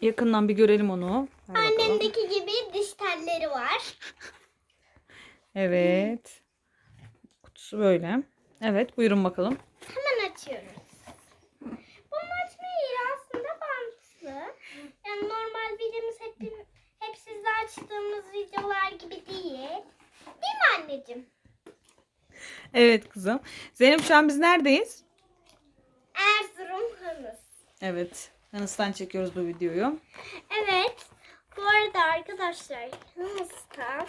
Yakından bir görelim onu. Ver bakalım. Annemdeki gibi diş telleri var. Evet. Kutusu böyle. Evet buyurun bakalım. Hemen açıyoruz. Bunu açma yeri aslında bantlı. Yani normal videomuz hep, hep sizde açtığımız videolar gibi değil. Değil mi anneciğim? Evet kızım. Zeynep şu an biz neredeyiz? Erzurum Hınıs. Evet. Yanıstan çekiyoruz bu videoyu. Evet. Bu arada arkadaşlar Hınıs'ta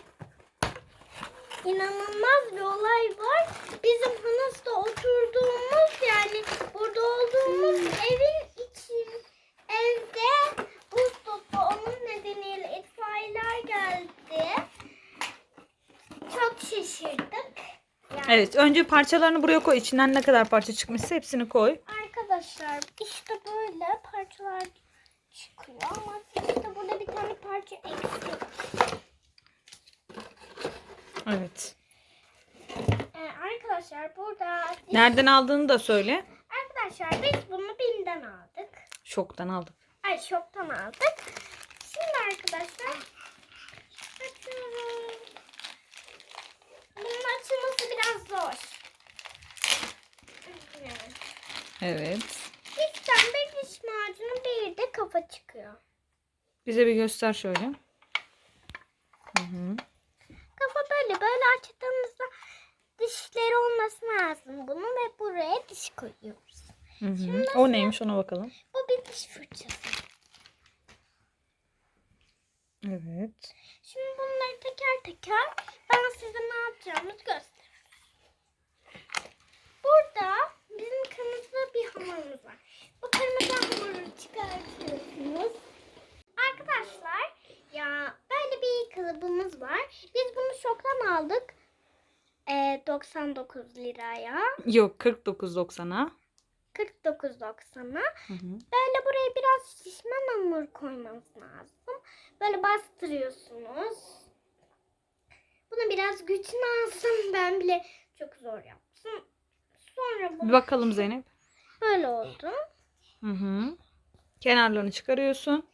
inanılmaz bir olay var. Bizim Hınıs'ta oturduğumuz yani burada olduğumuz evin için evde buz tuttu. Onun nedeniyle itfaiyeler geldi. Çok şaşırdık. Yani Evet önce parçalarını buraya koy. İçinden ne kadar parça çıkmışsa hepsini koy. Arkadaşlar işte böyle parçalar çıkıyor ama işte burada bir tane parça eksik. Evet. Ee, arkadaşlar burada Nereden aldığını da söyle. arkadaşlar biz bunu BİM'den aldık. Şoktan aldık. Ay şoktan aldık. Şimdi arkadaşlar açıyorum. Bunun açılması biraz zor. Evet. Evet. Bir diş macunu bir de kafa çıkıyor. Bize bir göster şöyle. Hı hı. Kafa böyle böyle açtığımızda dişleri olması lazım bunun ve buraya diş koyuyoruz. Hı hı. O neymiş ona bakalım. Bu bir diş fırçası. Evet. Şimdi bunları teker teker ben size ne yapacağımızı göstereyim. Burada bizim kırmızı bir hamurumuz var. Bu kırmızı hamuru çıkartıyorsunuz. Arkadaşlar ya böyle bir kalıbımız var. Biz bunu şoktan aldık. Ee, 99 liraya. Yok 49.90'a. 49.90'a. Hı hı. Böyle buraya biraz şişman hamur koymanız lazım. Böyle bastırıyorsunuz. Buna biraz güç lazım. Ben bile çok zor yaptım. Sonra bu Bir bakalım Zeynep. böyle oldu. Hı hı. Kenarlarını çıkarıyorsun.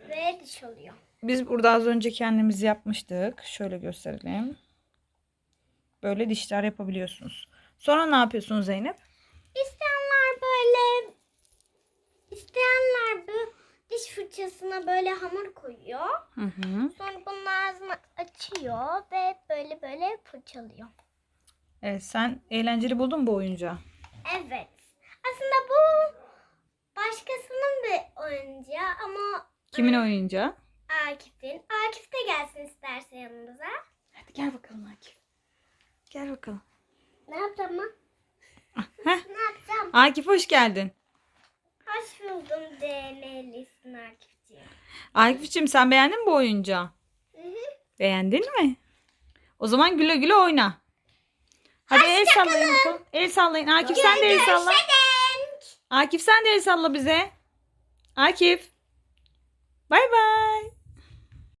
Ve diş oluyor. Biz burada az önce kendimiz yapmıştık. Şöyle gösterelim. Böyle dişler yapabiliyorsunuz. Sonra ne yapıyorsunuz Zeynep? İsteyenler böyle isteyenler bu diş fırçasına böyle hamur koyuyor. Hı hı. Sonra bunun ağzını açıyor ve böyle böyle fırçalıyor. Evet sen eğlenceli buldun mu bu oyuncağı. Evet. Aslında bu başkasının bir Kimin oyuncağı? Akif'in. Akif de gelsin isterse yanımıza. Hadi gel bakalım Akif. Gel bakalım. Ne yapacağım mı? Heh. Ne yapacağım? Akif hoş geldin. Hoş buldum DM'lisin Akif'ciğim. Akif'ciğim sen beğendin mi bu oyuncağı? Hı hı. Beğendin mi? O zaman güle güle oyna. Hadi el sallayın bakalım. El sallayın. Akif sen de el salla. Görüşürüz. Akif sen de el salla bize. Akif. Bye bye.